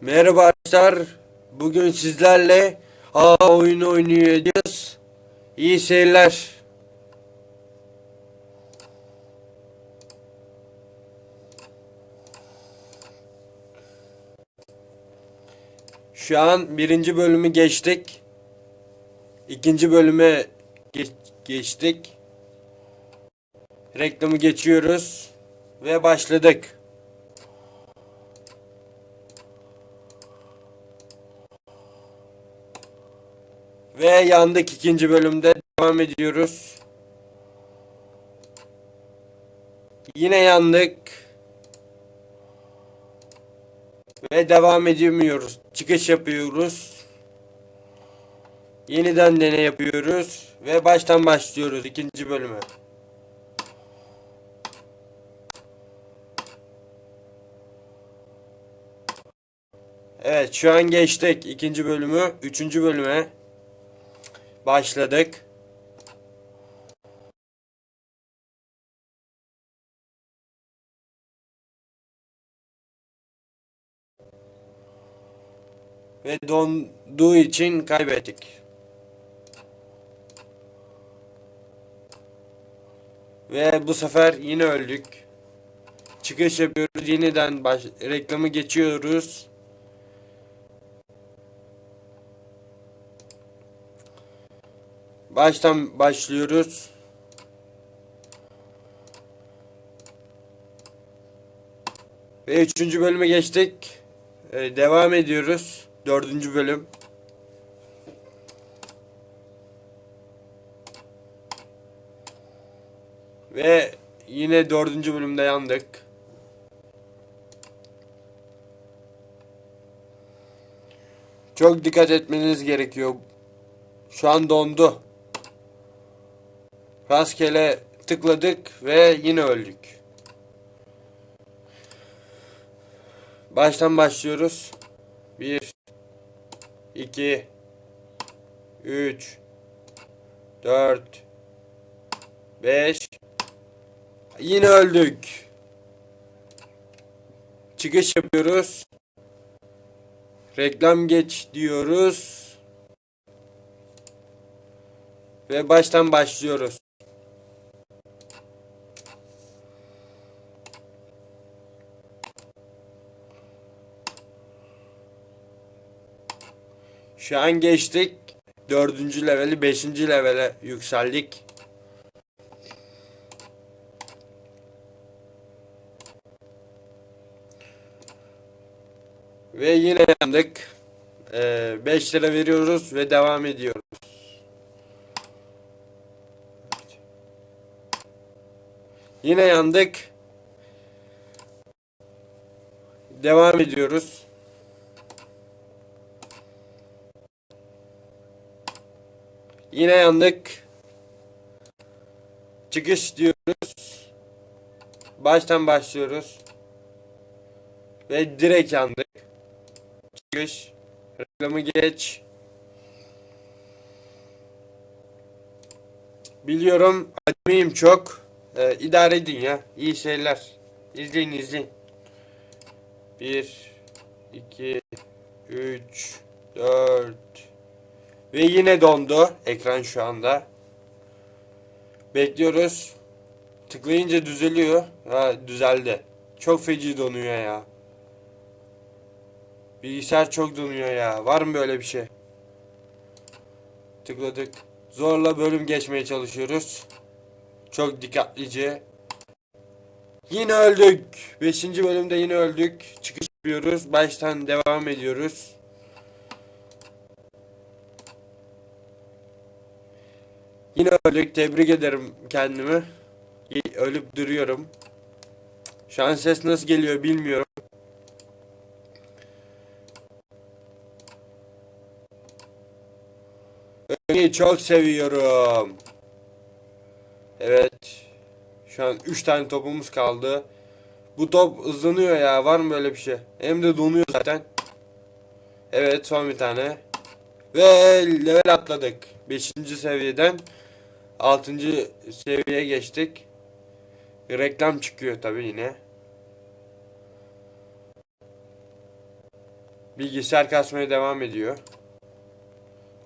Merhaba arkadaşlar. Bugün sizlerle A oyunu oynayacağız. İyi seyirler. Şu an birinci bölümü geçtik. İkinci bölüme geç- geçtik. Reklamı geçiyoruz ve başladık. Ve yandık ikinci bölümde devam ediyoruz. Yine yandık. Ve devam edemiyoruz. Çıkış yapıyoruz. Yeniden deney yapıyoruz. Ve baştan başlıyoruz ikinci bölüme. Evet şu an geçtik ikinci bölümü. Üçüncü bölüme başladık. Ve donduğu için kaybettik. Ve bu sefer yine öldük. Çıkış yapıyoruz. Yeniden baş reklamı geçiyoruz. Baştan başlıyoruz. Ve üçüncü bölüme geçtik. Ee, devam ediyoruz. Dördüncü bölüm. Ve yine dördüncü bölümde yandık. Çok dikkat etmeniz gerekiyor. Şu an dondu. Rastgele tıkladık ve yine öldük. Baştan başlıyoruz. 1 2 3 4 5 Yine öldük. Çıkış yapıyoruz. Reklam geç diyoruz. Ve baştan başlıyoruz. Şu an geçtik. Dördüncü leveli, beşinci levele yükseldik. Ve yine yandık. 5 lira veriyoruz ve devam ediyoruz. Yine yandık. Devam ediyoruz. Yine yandık. Çıkış diyoruz. Baştan başlıyoruz. Ve direkt yandık. Çıkış. Reklamı geç. Biliyorum acemiyim çok. Ee, idare edin ya. İyi seyirler. İzleyin izleyin. 1 2 3 4 Ve yine dondu ekran şu anda. Bekliyoruz. Tıklayınca düzeliyor. Ha düzeldi. Çok feci donuyor ya. Bilgisayar çok donuyor ya. Var mı böyle bir şey? Tıkladık. Zorla bölüm geçmeye çalışıyoruz. Çok dikkatlice. Yine öldük. Beşinci bölümde yine öldük. Çıkış yapıyoruz. Baştan devam ediyoruz. Yine öldük. Tebrik ederim kendimi. Ölüp duruyorum. Şu an ses nasıl geliyor bilmiyorum. Ölmeyi çok seviyorum. Evet. Şu an 3 tane topumuz kaldı. Bu top hızlanıyor ya. Var mı böyle bir şey? Hem de donuyor zaten. Evet son bir tane. Ve level atladık. 5. seviyeden 6. seviyeye geçtik. Reklam çıkıyor tabi yine. Bilgisayar kasmaya devam ediyor.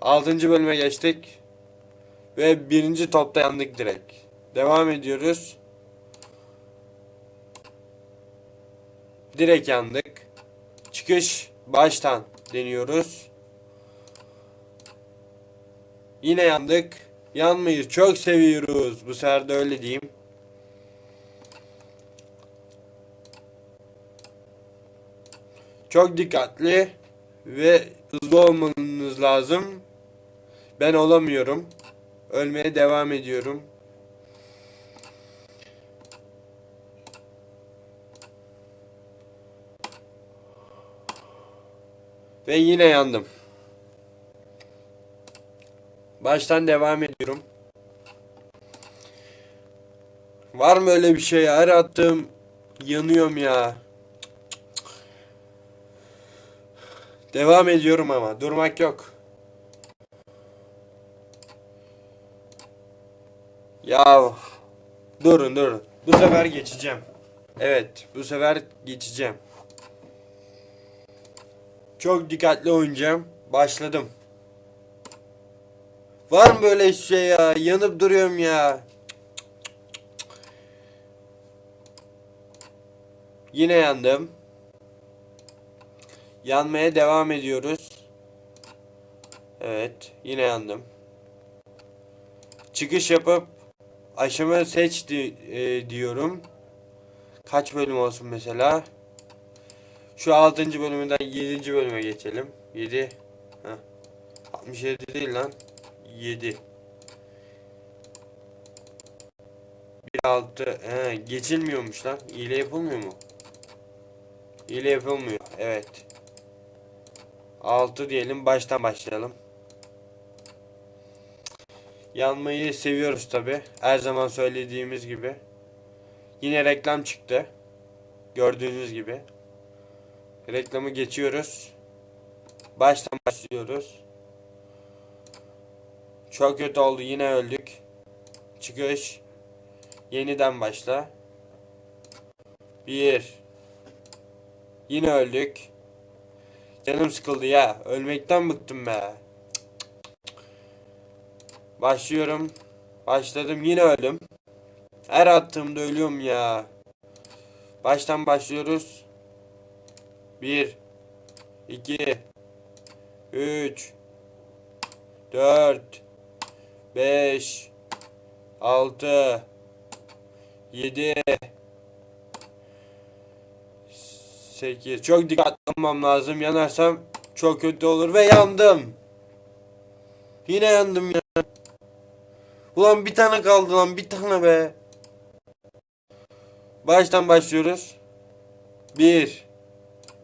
6. bölüme geçtik. Ve birinci topta yandık direkt. Devam ediyoruz. Direkt yandık. Çıkış baştan deniyoruz. Yine yandık. Yanmayı çok seviyoruz. Bu sefer de öyle diyeyim. Çok dikkatli ve hızlı olmanız lazım. Ben olamıyorum. Ölmeye devam ediyorum. Ve yine yandım. Baştan devam ediyorum. Var mı öyle bir şey? Her attığım yanıyorum ya. Devam ediyorum ama durmak yok. Ya durun durun. Bu sefer geçeceğim. Evet, bu sefer geçeceğim. Çok dikkatli oynayacağım. Başladım. Var mı böyle şey ya? Yanıp duruyorum ya. Yine yandım. Yanmaya devam ediyoruz. Evet, yine yandım. Çıkış yapıp aşama seç di- e, diyorum. Kaç bölüm olsun mesela? Şu 6. bölümünden 7. bölüme geçelim. 7. Heh. 67 değil lan. 7. 1 6 he, geçilmiyormuş lan. İyile yapılmıyor mu? İyile yapılmıyor. Evet. 6 diyelim. Baştan başlayalım. Yanmayı seviyoruz tabi. Her zaman söylediğimiz gibi. Yine reklam çıktı. Gördüğünüz gibi. Reklamı geçiyoruz. Baştan başlıyoruz. Çok kötü oldu. Yine öldük. Çıkış. Yeniden başla. Bir. Yine öldük. Canım sıkıldı ya. Ölmekten bıktım be. Başlıyorum. Başladım. Yine öldüm. Her attığımda ölüyorum ya. Baştan başlıyoruz. 1 2 3 4 5 6 7 8 Çok dikkatli olmam lazım. Yanarsam çok kötü olur ve yandım. Yine yandım ya. Ulan bir tane kaldı lan bir tane be. Baştan başlıyoruz. 1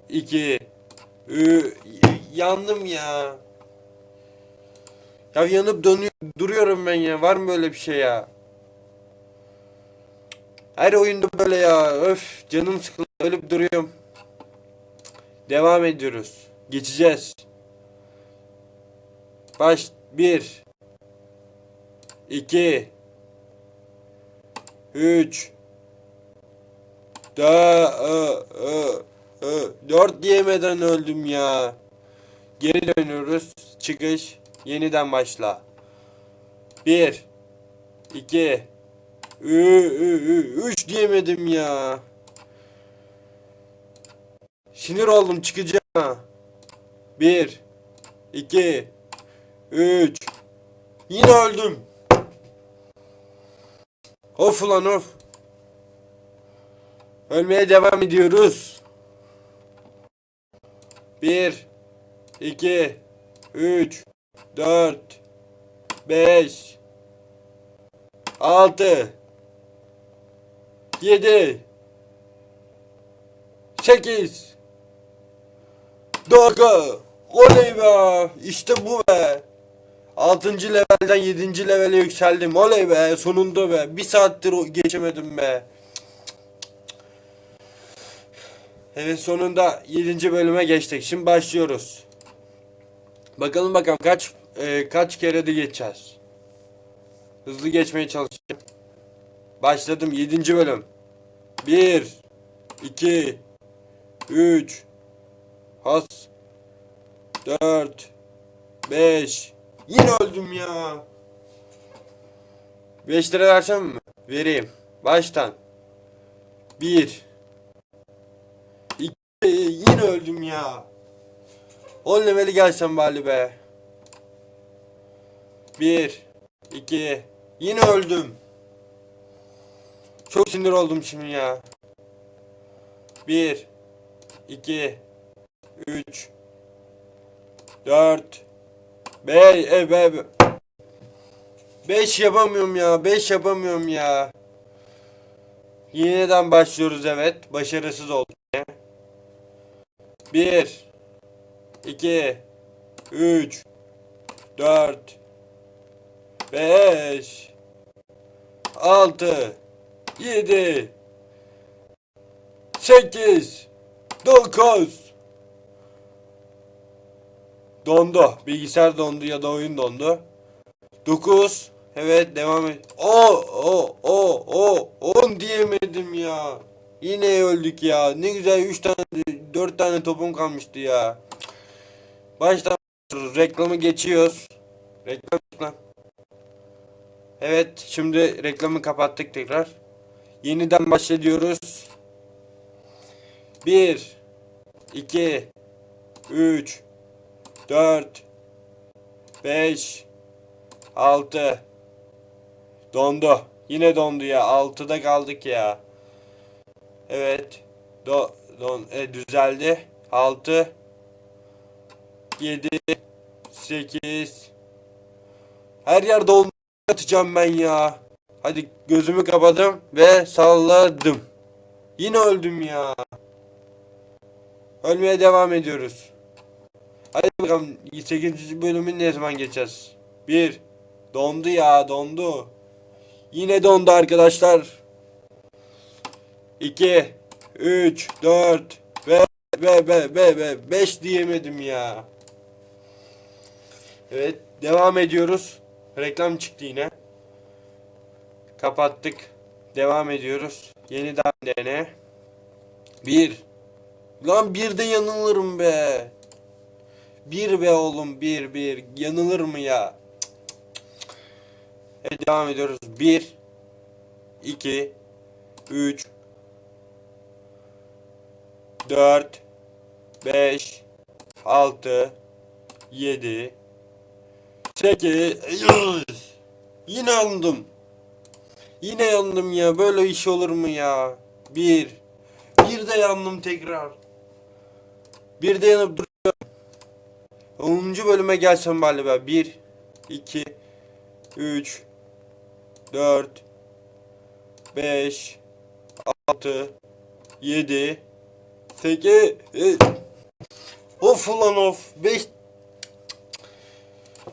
2 3 yandım ya. Ya yanıp dönüyor, duruyorum ben ya. Var mı böyle bir şey ya? Her oyunda böyle ya. Öf canım sıkıldı. Ölüp duruyorum. Devam ediyoruz. Geçeceğiz. Baş 1 2 3 4 4 diyemeden öldüm ya. Geri dönüyoruz. Çıkış. Yeniden başla. 1 2 3 diyemedim ya. Sinir oldum çıkacağım. 1 2 3 Yine öldüm. Of ulan of. Ölmeye devam ediyoruz. 1 2 3 4 5 6 7 8 9 Oley be! İşte bu be! 6. levelden 7. levele yükseldim. Oley be! Sonunda be! Bir saattir geçemedim be. Evet sonunda 7. bölüme geçtik. Şimdi başlıyoruz. Bakalım bakalım kaç e, kaç kere de geçeceğiz. Hızlı geçmeye çalışacağım. Başladım 7. bölüm. 1 2 3 Has 4 5 Yine öldüm ya. 5 lira versem mi? Vereyim. Baştan. 1 2 Yine öldüm ya. 10 leveli gelsem bari be. 1 2 Yine öldüm. Çok sinir oldum şimdi ya. 1 2 3 4 5 e, be, be. 5 yapamıyorum ya. 5 yapamıyorum ya. Yeniden başlıyoruz evet. Başarısız olduk. 1 2 3 4 5 6 7 8 9 Dondu. Bilgisayar dondu ya da oyun dondu. 9 Evet devam et. O o o o 10 diyemedim ya. Yine öldük ya. Ne güzel 3 tane 4 tane topum kalmıştı ya. Baştan reklamı geçiyoruz. Reklam reklam. Evet şimdi reklamı kapattık tekrar. Yeniden başlıyoruz. 1 2 3 4 5 6 Dondu. Yine dondu ya. 6'da kaldık ya. Evet. Do don e, düzeldi. 6 7 8 Her yer doldu atacağım ben ya. Hadi gözümü kapadım ve salladım. Yine öldüm ya. Ölmeye devam ediyoruz. Hadi bakalım 8. bölümün ne zaman geçeceğiz? 1 Dondu ya dondu. Yine dondu arkadaşlar. 2 3 4 ve ve ve ve ve 5 diyemedim ya. Evet devam ediyoruz. Reklam çıktı yine. Kapattık. Devam ediyoruz. Yeniden dene. 1 Lan bir de yanılırım be. Bir be oğlum bir bir. Yanılır mı ya? Evet devam ediyoruz. 1 2 3 4 5 6 7 8 Yine yandım. Yine yandım ya. Böyle iş olur mu ya? Bir. Bir de yandım tekrar. Bir de yanıp. 10. bölüme gelsem bari be. 1 2 3 4 5 6 7 8 Of ulan of 5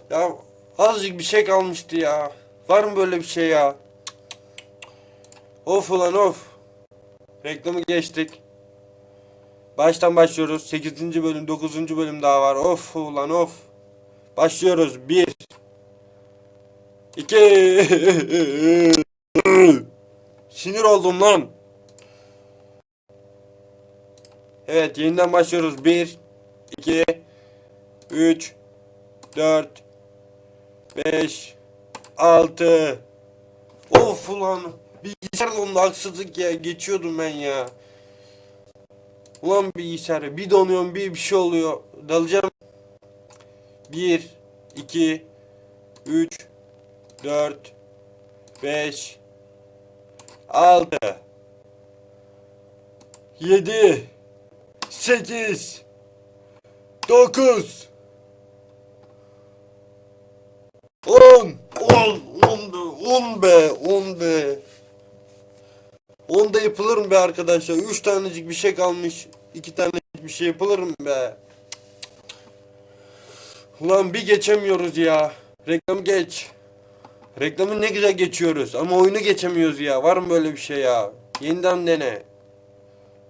Ya azıcık bir şey kalmıştı ya. Var mı böyle bir şey ya? Of ulan of. Reklamı geçtik. Baştan başlıyoruz. 8. bölüm, 9. bölüm daha var. Of ulan of. Başlıyoruz. 1 2 Sinir oldum lan. Evet, yeniden başlıyoruz. 1 2 3 4 5 6 Of ulan bilgisayar dondu haksızlık ya geçiyordum ben ya. Ulan bilgisayar bir donuyorum bir bir şey oluyor. Dalacağım. 1 2 3 4 5 6 7 8 9 10 10 10 be 10 be 10 da yapılır mı be arkadaşlar 3 tanecik bir şey kalmış 2 tanecik bir şey yapılır mı be Ulan bir geçemiyoruz ya reklam geç Reklamı ne güzel geçiyoruz ama oyunu geçemiyoruz ya. Var mı böyle bir şey ya? Yeniden dene.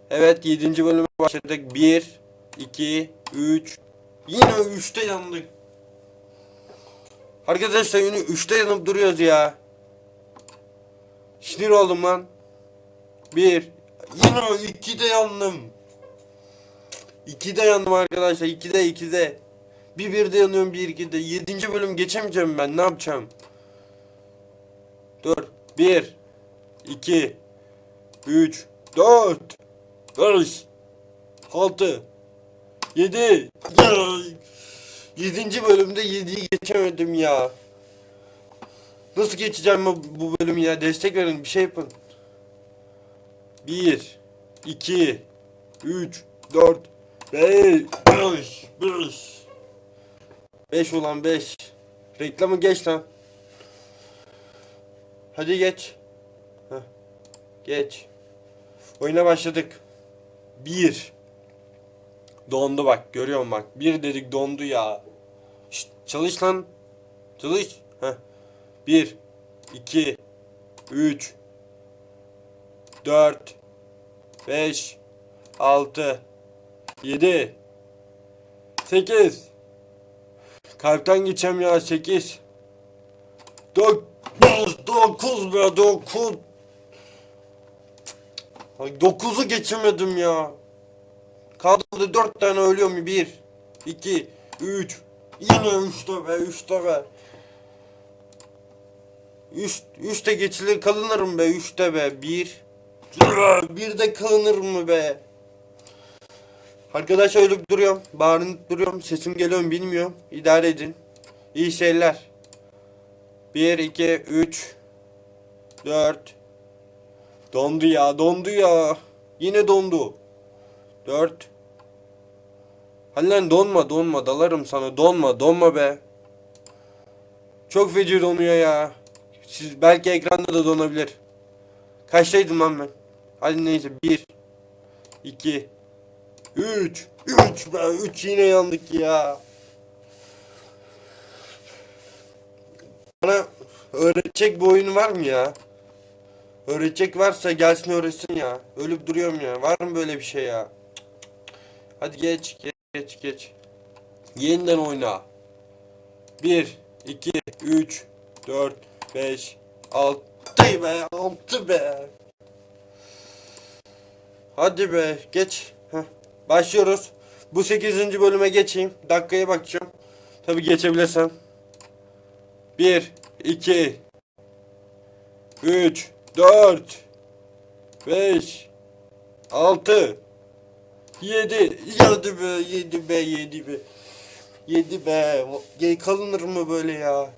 Evet 7. bölüme başladık. 1 2 3 Yine 3'te yandık. Arkadaşlar yine 3'te yanıp duruyoruz ya. Sinir oldum lan. 1 Yine 2'de yandım. 2'de yandım arkadaşlar. 2'de 2'de. Bir birde yanıyorum bir ikide. Yedinci bölüm geçemeyeceğim ben ne yapacağım? Dur. Bir. iki, Üç. Dört. Beş. Altı. Yedi. Yedinci bölümde yediyi geçemedim ya. Nasıl geçeceğim bu, bu bölümü ya? Destek verin bir şey yapın. Bir. iki, Üç. Dört. Beş. Beş. Beş. Beş ulan beş. Reklamı geç lan. Hadi geç. Heh. Geç. Oyuna başladık. Bir. Dondu bak görüyor musun bak. Bir dedik dondu ya. Şşt, çalış lan. Çalış. Heh. Bir. iki, Üç. Dört. Beş. Altı. Yedi. Sekiz. Kalpten geçeceğim ya sekiz. Dokuz. Dokuz be dokuz. Ay dokuzu geçemedim ya. Kaldı dört tane ölüyor mu? Bir, iki, üç. Yine üçte be, üçte be. Üç, üçte geçilir kalınırım be, üçte be. Bir. Bir de kalınır mı be? Arkadaş ölüp duruyorum. Bağırınıp duruyorum. Sesim geliyor mu bilmiyorum. İdare edin. İyi şeyler. 1, 2, 3, 4. Dondu ya, dondu ya. Yine dondu. 4. Hadi donma, donma. Dalarım sana. Donma, donma be. Çok feci donuyor ya. Siz belki ekranda da donabilir. Kaçtaydım lan ben? Hadi neyse. 1, 2, 3. 3 be. 3 yine yandık ya. Bana öğretecek bir oyun var mı ya? Öğretecek varsa gelsin öğretsin ya. Ölüp duruyorum ya. Var mı böyle bir şey ya? Hadi geç geç geç geç. Yeniden oyna. 1 2 3 4 5 6 be 6 be. Hadi be geç. Heh. Başlıyoruz. Bu 8. bölüme geçeyim. Dakikaya bakacağım. Tabi geçebilirsem. 1 2 3 4 5 6 7 7 be 7 be 7 be 7 be kalınır mı böyle ya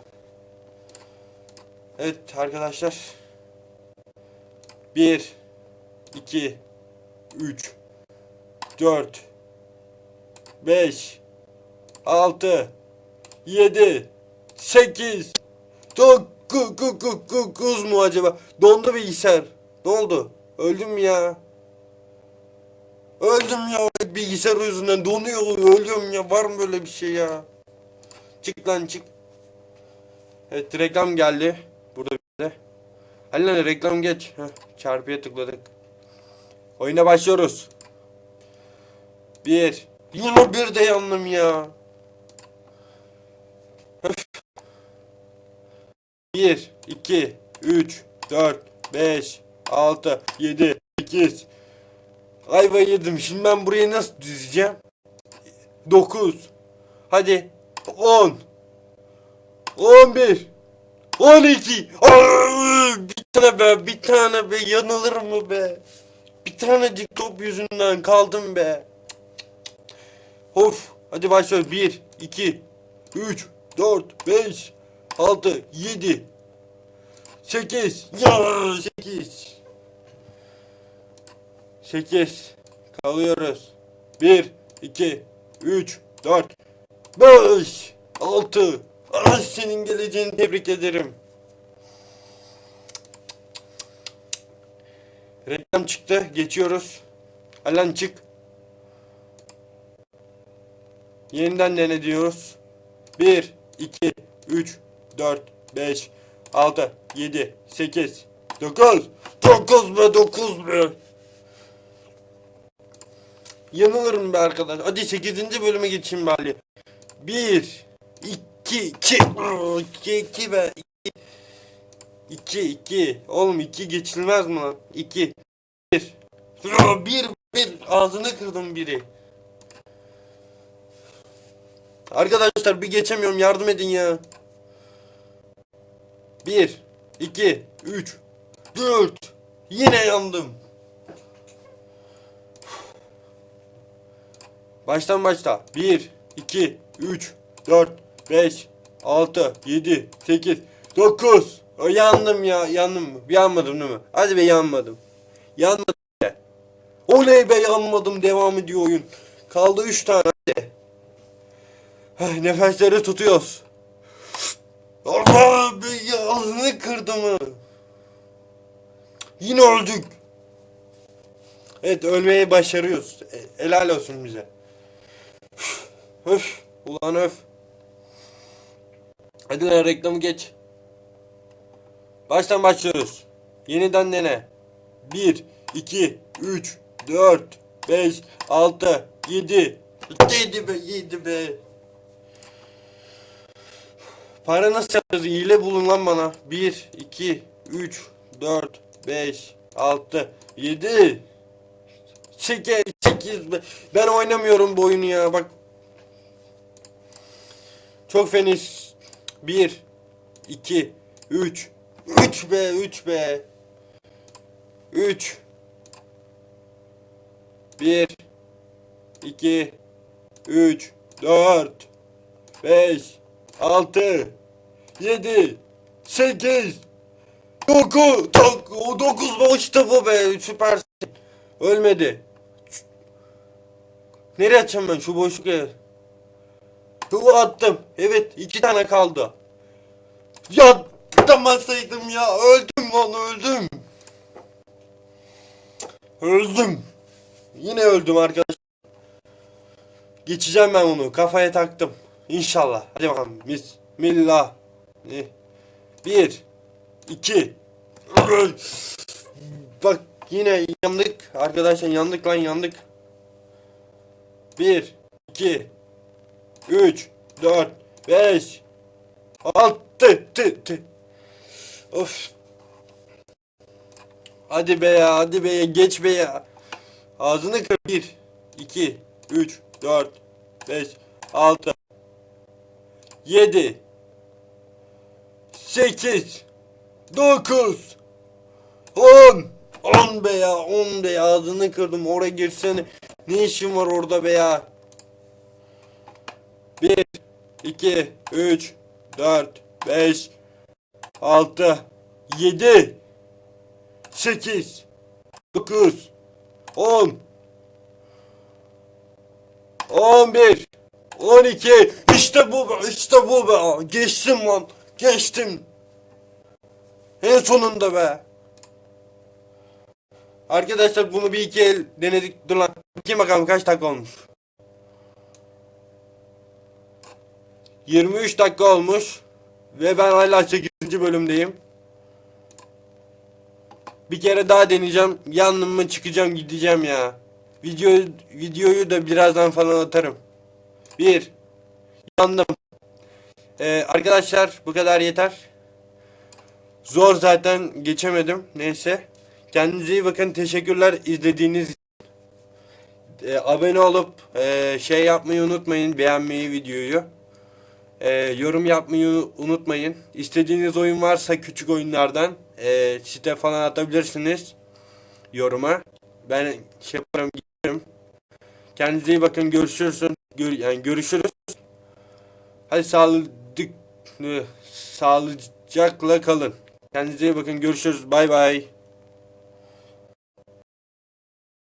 Evet arkadaşlar 1 2 3 4 5 6 7 8 9 mu acaba? Dondu bilgisayar. Ne oldu? Öldüm ya? Öldüm ya bilgisayar yüzünden donuyor ölüyorum ya var mı böyle bir şey ya? Çık lan çık. Evet reklam geldi. Burada bir de. Hadi lan reklam geç. Heh, çarpıya tıkladık. Oyuna başlıyoruz. Bir. Yine bir de yandım ya. 1, 2, 3, 4, 5, 6, 7, 8. Ayva yedim. Şimdi ben burayı nasıl düzeceğim? 9. Hadi. 10. 11. 12. Aa, bir tane be. Bir tane be. Yanılır mı be? Bir tanecik top yüzünden kaldım be. Of. Hadi başlıyoruz. 1, 2, 3, 4, 5, 6, 7, 8, ya 8. 8. Kalıyoruz. 1, 2, 3, 4, 5, 6. Ah senin geleceğini tebrik ederim. Reklam çıktı. Geçiyoruz. Alan çık. Yeniden dene diyoruz. 1, 2, 3, 4, 5, 6, 7, 8, 9. 9 be 9 be. Yanılırım be arkadaş. Hadi 8. bölüme geçeyim bari. 1, 2, 2, 2, 2 be. 2, 2. Oğlum 2 geçilmez mi lan? 2, 1. 1, 1. Ağzını kırdım biri. Arkadaşlar bir geçemiyorum yardım edin ya. 1 2 3 4 Yine yandım. Baştan başla. 1 2 3 4 5 6 7 8 9 o yandım ya yandım mı? Yanmadım değil mi? Hadi be yanmadım. Yanmadım. Oley be yanmadım devam ediyor oyun. Kaldı 3 tane. Ay, nefesleri tutuyoruz. Allah be ağzını kırdı mı? Yine öldük. Evet ölmeyi başarıyoruz. E, helal olsun bize. Üf, Öf. Ulan öf. Hadi lan reklamı geç. Baştan başlıyoruz. Yeniden dene. 1, 2, 3, 4, 5, 6, 7. 7 be 7 be. Para nasıl yapacağız? İyile bulun lan bana. 1, 2, 3, 4, 5, 6, 7. 8, 8 be. Ben oynamıyorum bu oyunu ya bak. Çok feniz. 1, 2, 3, 3 be 3 be. 3 1 2 3 4 5 6 7 8 9 9 mu işte bu be süpersin. Ölmedi. Nereye atacağım ben şu boşluk yer? Tuğu attım. Evet iki tane kaldı. Ya tutamasaydım ya öldüm lan öldüm. Öldüm. Yine öldüm arkadaş. Geçeceğim ben onu. Kafaya taktım. İnşallah. Hadi bakalım. Bismillah. Bir. iki. Bak yine yandık. Arkadaşlar yandık lan yandık. Bir. iki, Üç. Dört. Beş. Altı. Tı, tı. Of. Hadi be ya, hadi be ya, geç be ya. Ağzını kır. 1, 2, 3, 4, 5, 6, 7, 8, 9, 10. 10 be ya, 10 be ya. Ağzını kırdım. Oraya girsene. Ne işin var orada be ya? 1, 2, 3, 4, 5, 6, 7, 8, 9, 10, 11, 12, işte bu be, işte bu be. Geçtim lan, geçtim. En sonunda be. Arkadaşlar bunu bir iki el denedik. Dur lan. Bakayım bakalım kaç dakika olmuş. 23 dakika olmuş. Ve ben hala 8. bölümdeyim. Bir kere daha deneyeceğim. Yandım mı çıkacağım gideceğim ya. Videoyu, videoyu da birazdan falan atarım. Bir. Yandım. Ee, arkadaşlar bu kadar yeter. Zor zaten geçemedim. Neyse. Kendinize iyi bakın. Teşekkürler izlediğiniz için. Ee, abone olup e, şey yapmayı unutmayın. Beğenmeyi videoyu. Ee, yorum yapmayı unutmayın. İstediğiniz oyun varsa küçük oyunlardan e, site falan atabilirsiniz yoruma. Ben şey yaparım giderim. Kendinize iyi bakın. Görüşürüz. Gör, yani görüşürüz. Hadi sağlıcakla kalın. Kendinize iyi bakın. Görüşürüz. Bay bay.